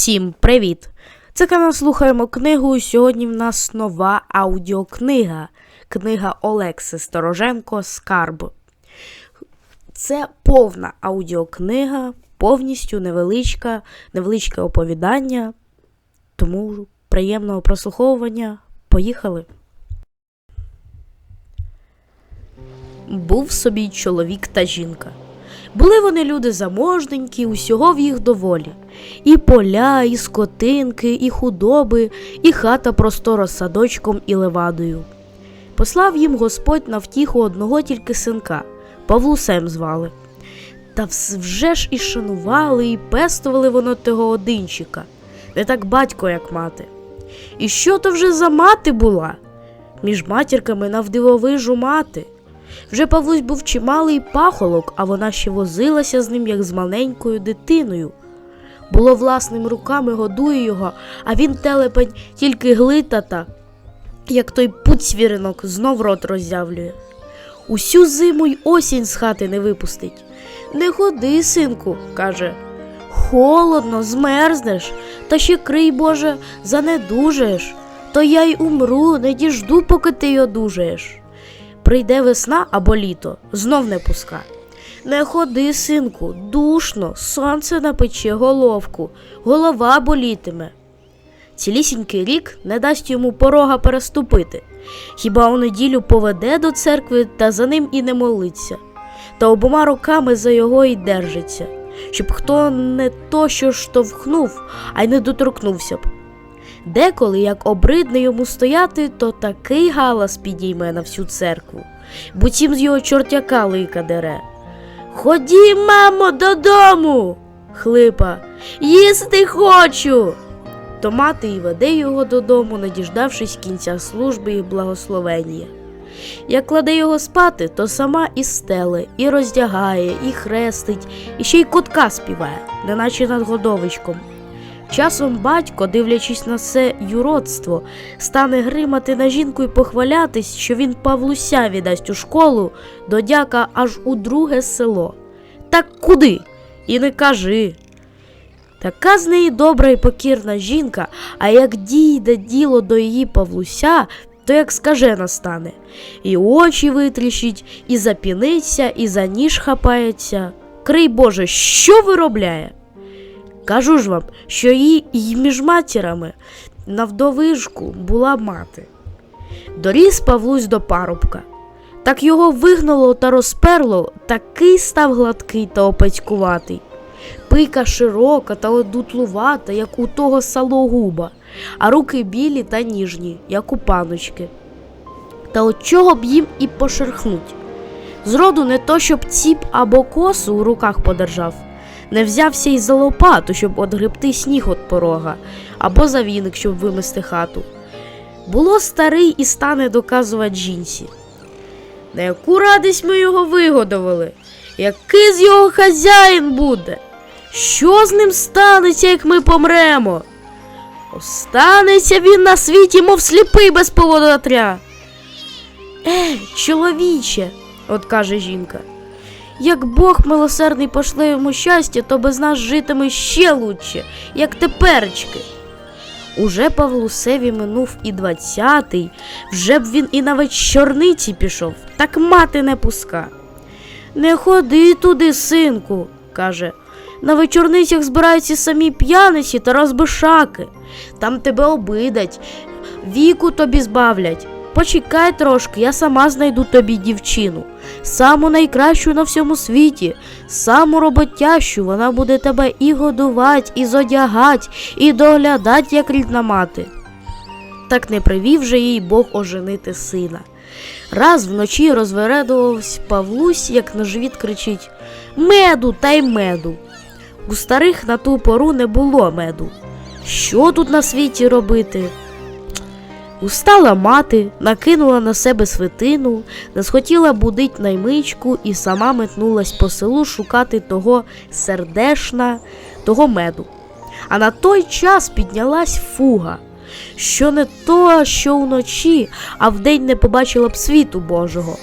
Всім привіт! Це канал слухаємо книгу. Сьогодні в нас нова аудіокнига. Книга Олекси Стороженко Скарб. Це повна аудіокнига, повністю невеличка, невеличке оповідання. Тому приємного прослуховування. Поїхали. Був собі чоловік та жінка. Були вони люди заможненькі, усього в їх доволі. І поля, і скотинки, і худоби, і хата простора з садочком і левадою. Послав їм Господь на втіху одного тільки синка, Павлусем звали. Та вже ж і шанували, і пестували воно того одинчика, не так батько, як мати. І що то вже за мати була? Між матірками навдивовижу мати. Вже Павлусь був чималий пахолок, а вона ще возилася з ним, як з маленькою дитиною. Було власними руками годує його, а він телепень тільки глитата, як той путь свіринок, знов рот роззявлює. Усю зиму й осінь з хати не випустить. Не ходи, синку, каже. Холодно, змерзнеш, та ще крий Боже, занедужаєш, то я й умру, не діжду, поки ти одужаєш. Прийде весна або літо, знов не пуска. Не ходи, синку, душно, сонце напече головку, голова болітиме. Цілісінький рік не дасть йому порога переступити. Хіба у неділю поведе до церкви та за ним і не молиться, та обома руками за його й держиться, щоб хто не то що штовхнув, а й не доторкнувся б. Деколи, як обридне йому стояти, то такий галас підійме на всю церкву, буцім з його чортяка лика дере. Ході, мамо, додому. хлипа, їсти хочу. То мати і веде його додому, не діждавшись кінця служби і благословення. Як кладе його спати, то сама і стеле, і роздягає, і хрестить, і ще й котка співає, неначе над годовичком. Часом батько, дивлячись на це юродство, стане гримати на жінку і похвалятись, що він Павлуся віддасть у школу до дяка аж у друге село. Так куди? І не кажи. Така з неї добра і покірна жінка, а як дійде діло до її Павлуся, то як скажена стане, і очі витріщить, і запіниться, і за ніж хапається. Крий Боже, що виробляє? Кажу ж вам, що їй і між матірами на вдовижку була мати. Доріс Павлусь до парубка. Так його вигнало та розперло, такий став гладкий та опецькуватий. Пика широка та одутлувата, як у того сологуба, а руки білі та ніжні, як у паночки. Та от чого б їм і пошерхнуть. Зроду не то, щоб ціп або косу у руках подержав, не взявся й за лопату, щоб одгребти сніг від порога, або за віник, щоб вимести хату. Було старий і стане доказувати жінці. На яку радість ми його вигодовали, який з його хазяїн буде? Що з ним станеться, як ми помремо? Останеться він на світі, мов сліпий без поводотря. Е, чоловіче, от каже жінка. Як Бог милосердний пошле йому щастя, то без нас житиме ще лучше, як теперечки. Уже Павлусеві минув і двадцятий, вже б він і на вечорниці пішов, так мати не пуска. Не ходи туди, синку, каже. На вечорницях збираються самі п'яниці та розбишаки. Там тебе обидать, віку тобі збавлять. Почекай трошки, я сама знайду тобі дівчину, саму найкращу на всьому світі, саму роботящу, вона буде тебе і годувати, і зодягать, і доглядать, як рідна мати. Так не привів же їй Бог оженити сина. Раз вночі розвередувався Павлусь, як на живіт кричить Меду та й меду. У старих на ту пору не було меду. Що тут на світі робити? Устала мати, накинула на себе свитину, не схотіла будить наймичку і сама метнулась по селу шукати того сердешна, того меду. А на той час піднялась фуга, що не то, що вночі, а вдень не побачила б світу Божого.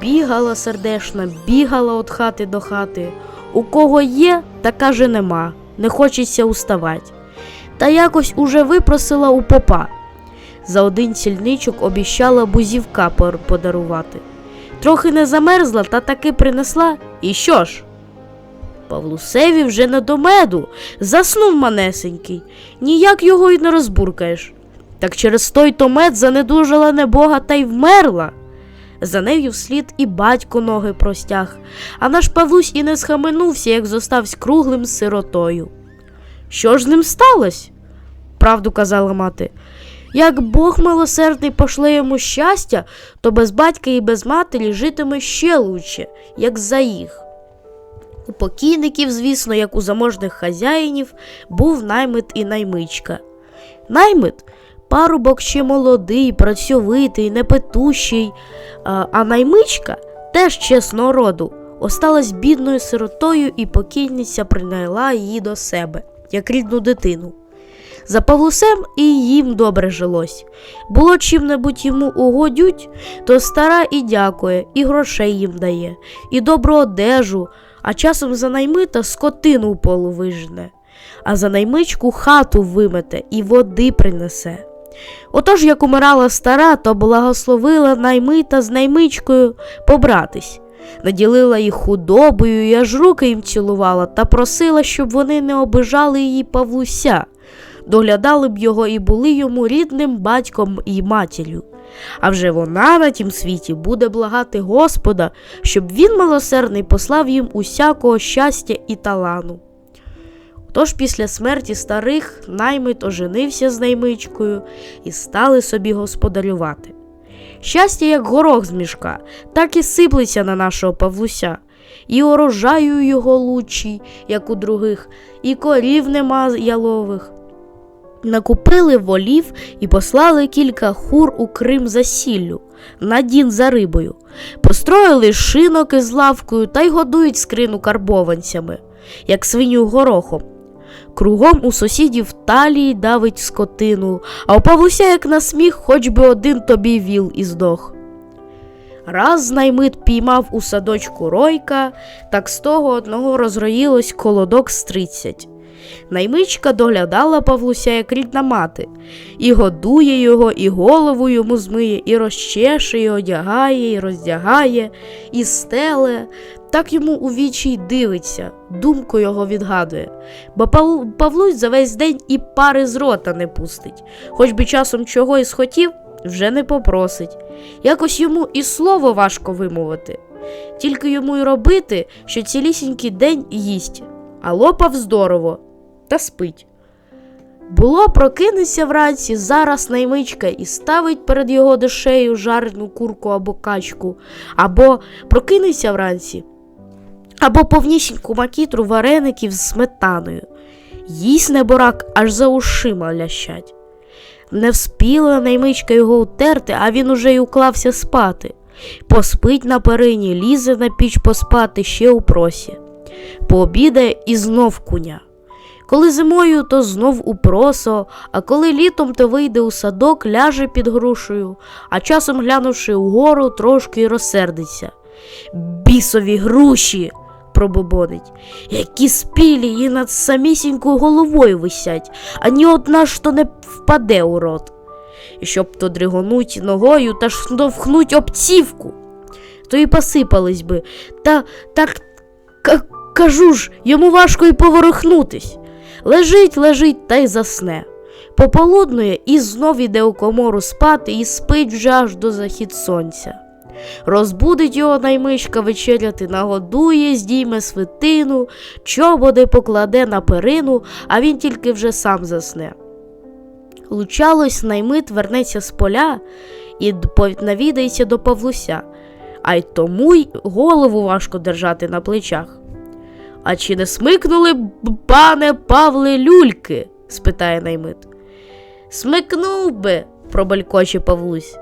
Бігала сердешна, бігала від хати до хати. У кого є, та каже нема, не хочеться уставать. та якось уже випросила у попа. За один сільничок обіщала бузівка подарувати. Трохи не замерзла та таки принесла. І що ж? Павлусеві вже не до меду, заснув манесенький, ніяк його й не розбуркаєш. Так через той то мед занедужала небога та й вмерла. За нею вслід і батько ноги простяг, а наш Павлусь і не схаменувся, як зоставсь круглим сиротою. Що ж з ним сталося? Правду казала мати. Як Бог милосердний пошле йому щастя, то без батька і без матері житиме ще лучше, як за їх. У покійників, звісно, як у заможних хазяїнів, був наймит і наймичка. Наймит парубок ще молодий, працьовитий, непетущий, а, наймичка теж чесного роду, осталась бідною сиротою, і покійниця прийняла її до себе, як рідну дитину. За Павлусем і їм добре жилось. Було чим-небудь йому угодють, то стара і дякує, і грошей їм дає, і добру одежу, а часом за наймита скотину в полу вижене, а за наймичку хату вимете і води принесе. Отож, як умирала стара, то благословила наймита з наймичкою побратись, наділила їх худобою і аж руки їм цілувала та просила, щоб вони не обижали її Павлуся, доглядали б його і були йому рідним батьком і матір'ю. А вже вона на тім світі буде благати Господа, щоб він милосердний послав їм усякого щастя і талану. Тож після смерті старих наймит оженився з наймичкою і стали собі господарювати. Щастя, як горох з мішка, так і сиплеться на нашого Павлуся, і урожаю його лучший, як у других, і корів нема ялових. Накупили волів і послали кілька хур у Крим за сіллю, на дін за рибою, построїли шинок із лавкою та й годують скрину карбованцями, як свиню горохом. Кругом у сусідів талії давить скотину, а у Павлуся, як на сміх, хоч би один тобі віл і здох. Раз наймит піймав у садочку ройка, так з того одного розроїлось колодок з тридцять. Наймичка доглядала Павлуся як рідна мати, і годує його, і голову йому змиє, і розчеше, і одягає, і роздягає, і стеле, так йому у вічі й дивиться, думку його відгадує. Бо Павлусь за весь день і пари з рота не пустить, хоч би часом чого і схотів, вже не попросить. Якось йому і слово важко вимовити. Тільки йому й робити, що цілісінький день їсть, а лопав здорово та спить. Було прокинеться вранці зараз наймичка і ставить перед його душею жарену курку або качку, або прокинеться вранці, або повнісіньку макітру вареників з сметаною. Їсть неборак аж за ушима лящать. Не вспіла наймичка його утерти, а він уже й уклався спати. Поспить на перині, лізе на піч поспати ще у просі. Пообідає і знов куня. Коли зимою, то знов у просо, а коли літом, то вийде у садок, ляже під грушею, а часом, глянувши угору, трошки й розсердиться. Бісові груші, пробобонить, які спілі і над самісінькою головою висять, ані одна ж то не впаде у рот. І щоб то дригонуть ногою та штовхнуть обцівку, то і посипались би, та так кажу ж, йому важко й поворухнутись. Лежить, лежить та й засне. Пополуднує і знов іде у комору спати і спить вже аж до захід сонця. Розбудить його наймичка вечеряти, нагодує, здійме свитину, чоботи покладе на перину, а він тільки вже сам засне. Лучалось, наймит вернеться з поля і навідається до Павлуся, а й тому й голову важко держати на плечах. А чи не смикнули б, пане Павле люльки? спитає наймит. Смикнув би, пробалькоче Павлусь.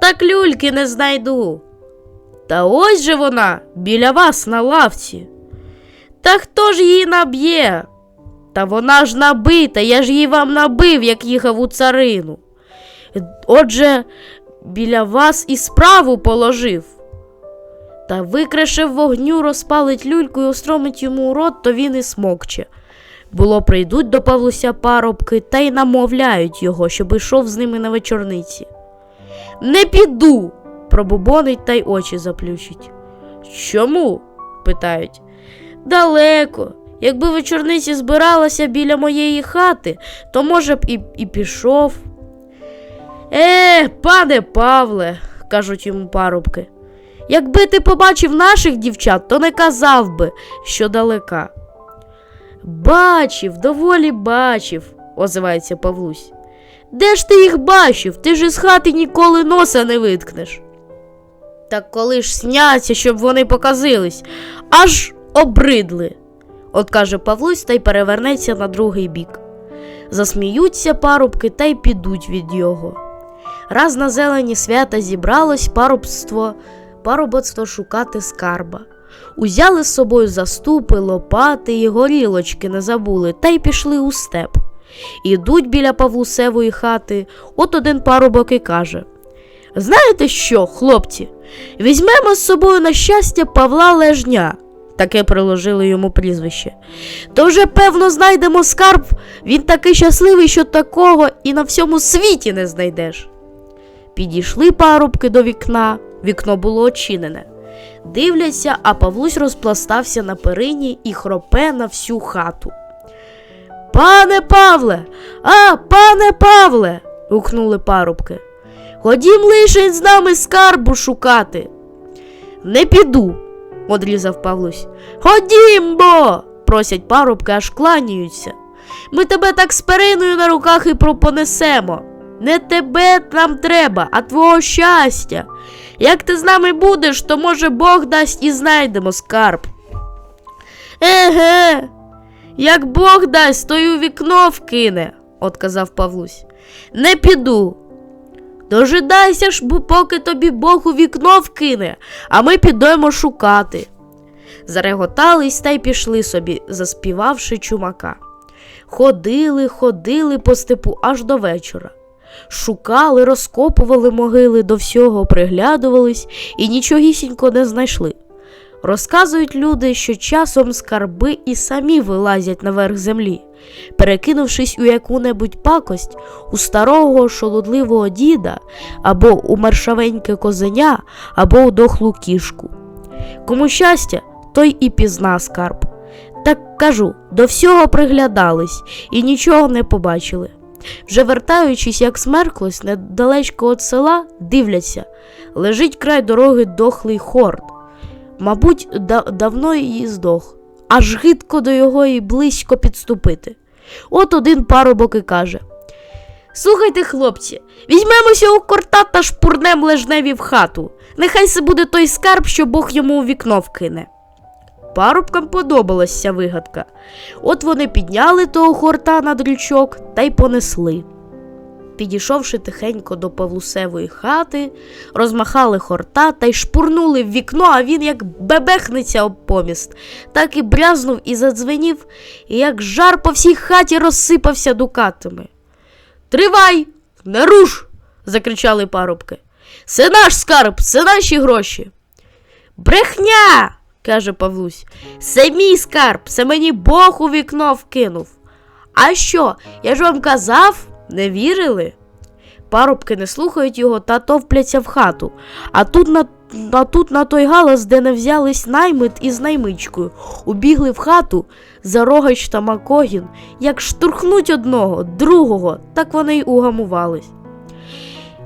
Так люльки не знайду. Та ось же вона, біля вас на лавці. Та хто ж її наб'є? Та вона ж набита, я ж її вам набив, як їхав у царину. Отже, біля вас і справу положив. Та викришив вогню, розпалить люльку і устромить йому у рот, то він і смокче. Було, прийдуть до Павлуся парубки та й намовляють його, щоб йшов з ними на вечорниці. Не піду, пробубонить та й очі заплющить. Чому? питають. Далеко. Якби вечорниці збиралася біля моєї хати, то, може б, і, і пішов. Е, пане Павле, кажуть йому парубки. Якби ти побачив наших дівчат, то не казав би, що далека. Бачив, доволі бачив, озивається Павлусь. Де ж ти їх бачив? Ти ж із хати ніколи носа не виткнеш. Так коли ж сняться, щоб вони показились, аж обридли. От каже Павлусь та й перевернеться на другий бік. Засміються парубки та й підуть від його. Раз на зелені свята зібралось парубство, парубоцтво шукати скарба. Узяли з собою заступи, лопати і горілочки не забули, та й пішли у степ. Ідуть біля Павлусевої хати, от один парубок і каже: Знаєте що, хлопці, візьмемо з собою на щастя Павла Лежня. Таке приложили йому прізвище. То вже, певно, знайдемо скарб. Він такий щасливий, що такого і на всьому світі не знайдеш. Підійшли парубки до вікна, вікно було очинене. Дивляться, а Павлусь розпластався на перині і хропе на всю хату. Пане Павле, а, пане Павле. гукнули парубки. Ходім лишень з нами скарбу шукати. Не піду, одрізав Павлусь. Ходім бо, просять парубки, аж кланяються. Ми тебе так з периною на руках і пропонесемо. Не тебе нам треба, а твого щастя. Як ти з нами будеш, то може Бог дасть і знайдемо скарб. Еге, як Бог дасть, то й у вікно вкине, отказав Павлусь. Не піду. Дожидайся ж, бо поки тобі Бог у вікно вкине, а ми підемо шукати. Зареготались та й пішли собі, заспівавши чумака. Ходили, ходили по степу аж до вечора. Шукали, розкопували могили, до всього приглядувались і нічогісінько не знайшли. Розказують люди, що часом скарби і самі вилазять наверх землі, перекинувшись у яку-небудь пакость у старого шолодливого діда, або у маршавеньке козеня, або у дохлу кішку. Кому щастя, той і пізна скарб. Так кажу, до всього приглядались і нічого не побачили. Вже вертаючись, як смерклось, недалечко від села, дивляться, лежить край дороги дохлий хорд. Мабуть, да- давно її здох, аж гидко до його і близько підступити. От один парубок і каже: Слухайте, хлопці, візьмемося у корта та шпурнем лежневі в хату. Нехай це буде той скарб, що Бог йому у вікно вкине. Парубкам подобалась ця вигадка. От вони підняли того хорта на дрючок та й понесли. Підійшовши тихенько до Павлусевої хати, розмахали хорта та й шпурнули в вікно, а він як бебехнеться об поміст, так і брязнув і задзвенів, і як жар по всій хаті розсипався дукатами. Тривай, не руш. закричали парубки. Це наш скарб, це наші гроші. Брехня. Каже Павлусь. Це мій скарб, це мені Бог у вікно вкинув. А що, я ж вам казав, не вірили? Парубки не слухають його та товпляться в хату, а тут на, а тут на той галас, де не взялись наймит із наймичкою, убігли в хату Зарогач та Макогін, як штурхнуть одного, другого, так вони й угамувались.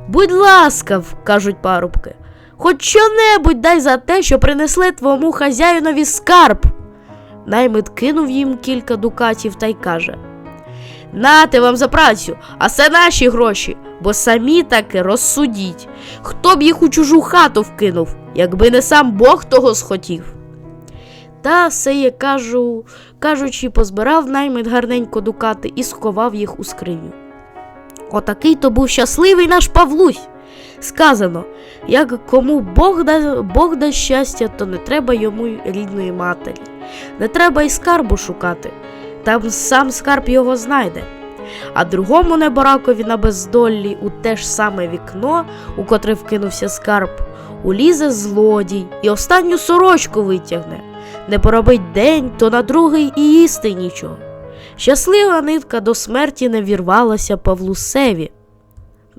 Будь ласка, кажуть парубки, хоч що-небудь дай за те, що принесли твоєму хазяїнові скарб. Наймит кинув їм кілька дукатів та й каже: Нате вам за працю, а це наші гроші, бо самі таки розсудіть, хто б їх у чужу хату вкинув, якби не сам Бог того схотів. Та сеє, кажу, кажучи, позбирав наймит гарненько дукати і сховав їх у скриню. Отакий то був щасливий наш Павлусь. Сказано, як кому Бог да, Бог дасть щастя, то не треба йому рідної матері, не треба й скарбу шукати, там сам скарб його знайде. А другому неборакові на бездоллі у те ж саме вікно, у котре вкинувся скарб, улізе злодій і останню сорочку витягне. Не поробить день, то на другий і їсти нічого. Щаслива нитка до смерті не вірвалася Павлусеві.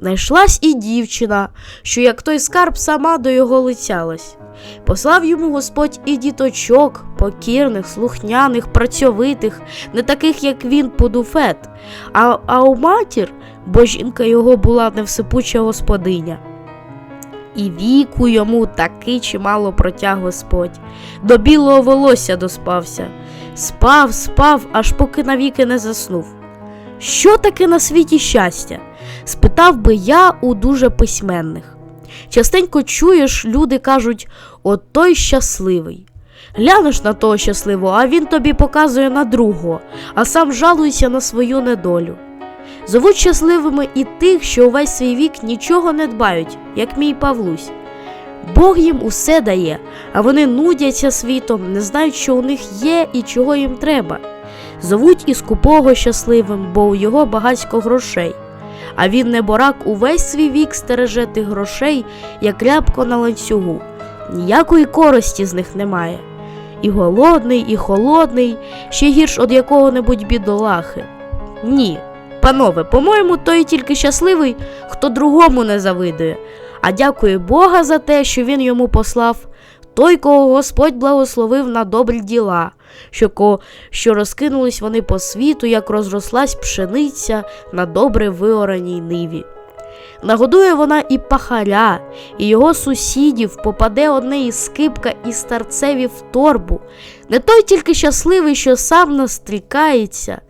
Найшлась і дівчина, що як той скарб сама до його лицялась. Послав йому Господь і діточок, покірних, слухняних, працьовитих, не таких, як він, подуфет, а, а у матір, бо жінка його була невсипуча господиня. І віку йому таки чимало протяг Господь, до білого волосся доспався, спав, спав, аж поки навіки не заснув. Що таке на світі щастя? спитав би я у дуже письменних. Частенько чуєш, люди кажуть, от той щасливий. Глянеш на того щасливого, а він тобі показує на другого, а сам жалується на свою недолю. Зовуть щасливими і тих, що увесь свій вік нічого не дбають, як мій Павлусь. Бог їм усе дає, а вони нудяться світом, не знають, що у них є і чого їм треба. Зовуть і скупого щасливим, бо у його багатько грошей. А він неборак увесь свій вік стереже тих грошей, як рябко на ланцюгу. Ніякої користі з них немає. І голодний, і холодний, ще гірш од якого-небудь бідолахи. Ні, панове, по-моєму, той тільки щасливий, хто другому не завидує, а дякує Бога за те, що він йому послав той, кого Господь благословив на добрі діла, що, ко, що розкинулись вони по світу, як розрослась пшениця на добре виораній ниві. Нагодує вона і пахаря, і його сусідів попаде одне із скипка і старцеві в торбу. Не той тільки щасливий, що сам настрікається,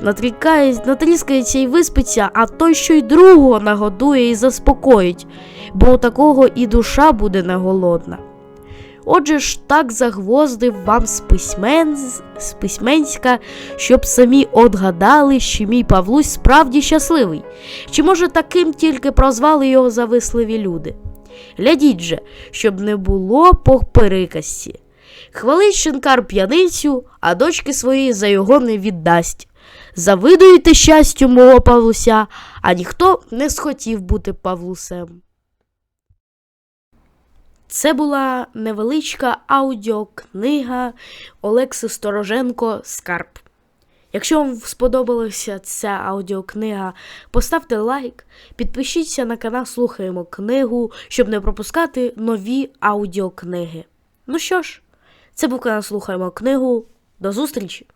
натрікає, натріскається і виспиться, а той, що й другого нагодує і заспокоїть, бо у такого і душа буде не голодна. Отже ж так загвоздив вам з, письмен... з письменська, щоб самі отгадали, що мій Павлусь справді щасливий, чи, може, таким тільки прозвали його зависливі люди. Глядіть же, щоб не було по переказці. Хвалить шинкар п'яницю, а дочки свої за його не віддасть. Завидуєте щастю мого Павлуся, а ніхто не схотів бути Павлусем. Це була невеличка аудіокнига Олекси Стороженко Скарб. Якщо вам сподобалася ця аудіокнига, поставте лайк, підпишіться на канал Слухаємо книгу, щоб не пропускати нові аудіокниги. Ну що ж, це був канал Слухаємо книгу. До зустрічі!